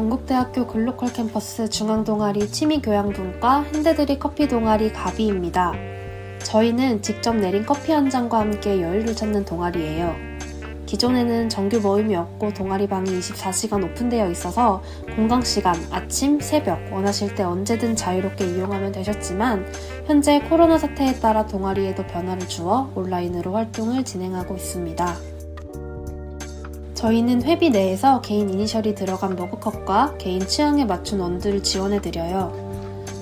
건국대학교 글로컬 캠퍼스 중앙동아리 취미교양분과 핸드드립 커피 동아리 가비입니다. 저희는 직접 내린 커피 한 잔과 함께 여유를 찾는 동아리예요. 기존에는 정규 모임이 없고 동아리 방이 24시간 오픈되어 있어서 공강 시간, 아침, 새벽 원하실 때 언제든 자유롭게 이용하면 되셨지만 현재 코로나 사태에 따라 동아리에도 변화를 주어 온라인으로 활동을 진행하고 있습니다. 저희는 회비 내에서 개인 이니셜이 들어간 머그컵과 개인 취향에 맞춘 원두를 지원해드려요.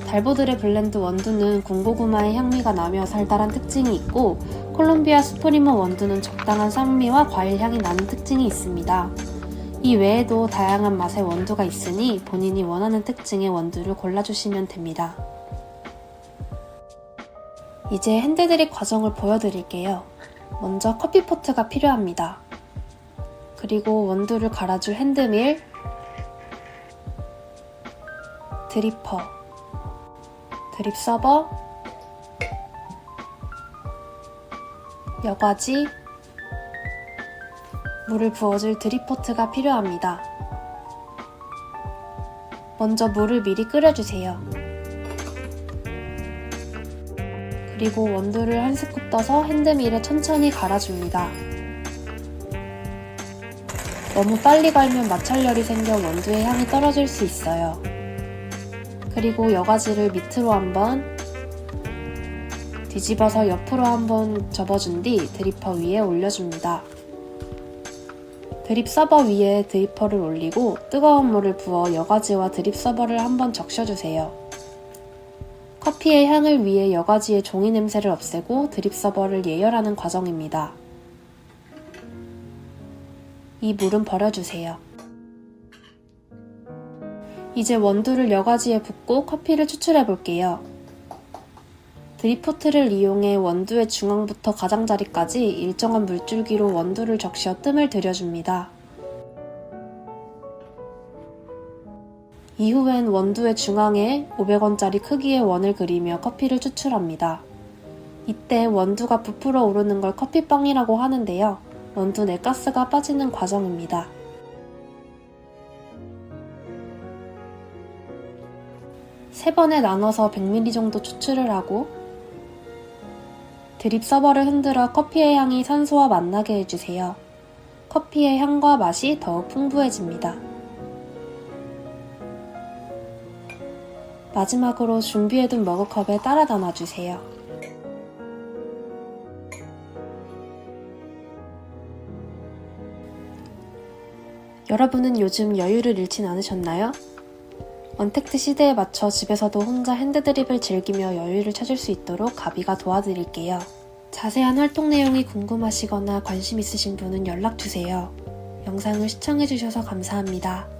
달보들의 블렌드 원두는 군고구마의 향미가 나며 달달한 특징이 있고 콜롬비아 스프리모 원두는 적당한 산미와 과일 향이 나는 특징이 있습니다. 이 외에도 다양한 맛의 원두가 있으니 본인이 원하는 특징의 원두를 골라주시면 됩니다. 이제 핸드드립 과정을 보여드릴게요. 먼저 커피포트가 필요합니다. 그리고 원두를 갈아줄 핸드밀, 드리퍼, 드립 서버, 여과지, 물을 부어줄 드립포트가 필요합니다. 먼저 물을 미리 끓여주세요. 그리고 원두를 한 스쿱 떠서 핸드밀에 천천히 갈아줍니다. 너무 빨리 갈면 마찰열이 생겨 원두의 향이 떨어질 수 있어요. 그리고 여과지를 밑으로 한번 뒤집어서 옆으로 한번 접어준 뒤 드리퍼 위에 올려줍니다. 드립 서버 위에 드리퍼를 올리고 뜨거운 물을 부어 여과지와 드립 서버를 한번 적셔주세요. 커피의 향을 위해 여과지의 종이 냄새를 없애고 드립 서버를 예열하는 과정입니다. 이 물은 버려주세요. 이제 원두를 여과지에 붓고 커피를 추출해 볼게요. 드리포트를 이용해 원두의 중앙부터 가장자리까지 일정한 물줄기로 원두를 적셔 뜸을 들여줍니다. 이후엔 원두의 중앙에 500원짜리 크기의 원을 그리며 커피를 추출합니다. 이때 원두가 부풀어 오르는 걸 커피빵이라고 하는데요. 원두 내 가스가 빠지는 과정입니다. 세 번에 나눠서 100ml 정도 추출을 하고 드립 서버를 흔들어 커피의 향이 산소와 만나게 해주세요. 커피의 향과 맛이 더욱 풍부해집니다. 마지막으로 준비해둔 머그컵에 따라 담아주세요. 여러분은 요즘 여유를 잃진 않으셨나요? 언택트 시대에 맞춰 집에서도 혼자 핸드드립을 즐기며 여유를 찾을 수 있도록 가비가 도와드릴게요. 자세한 활동 내용이 궁금하시거나 관심 있으신 분은 연락 주세요. 영상을 시청해주셔서 감사합니다.